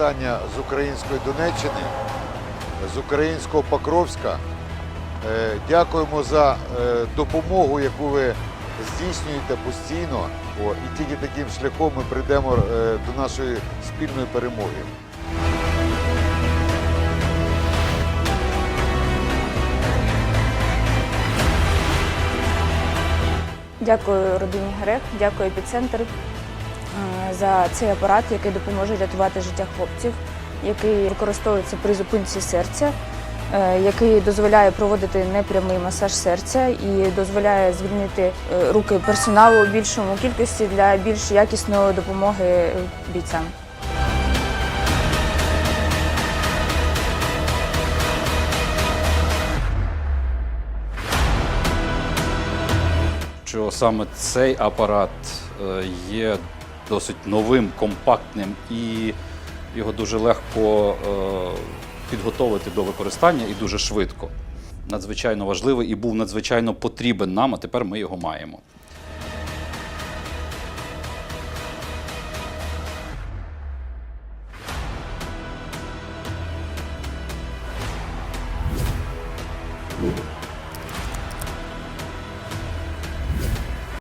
вітання з української Донеччини, з українського Покровська. Е, Дякуємо за е, допомогу, яку ви здійснюєте постійно. І тільки таким шляхом ми прийдемо е, до нашої спільної перемоги. Дякую родині Грех, дякую епіцентр за цей апарат, який допоможе рятувати життя хлопців, який використовується при зупинці серця, е, який дозволяє проводити непрямий масаж серця і дозволяє звільнити е, руки персоналу у більшому кількості для більш якісної допомоги е, бійцям. що саме цей апарат е, є досить новим, компактним і його дуже легко е, підготовити до використання і дуже швидко. Надзвичайно важливий і був надзвичайно потрібен нам, а тепер ми його маємо.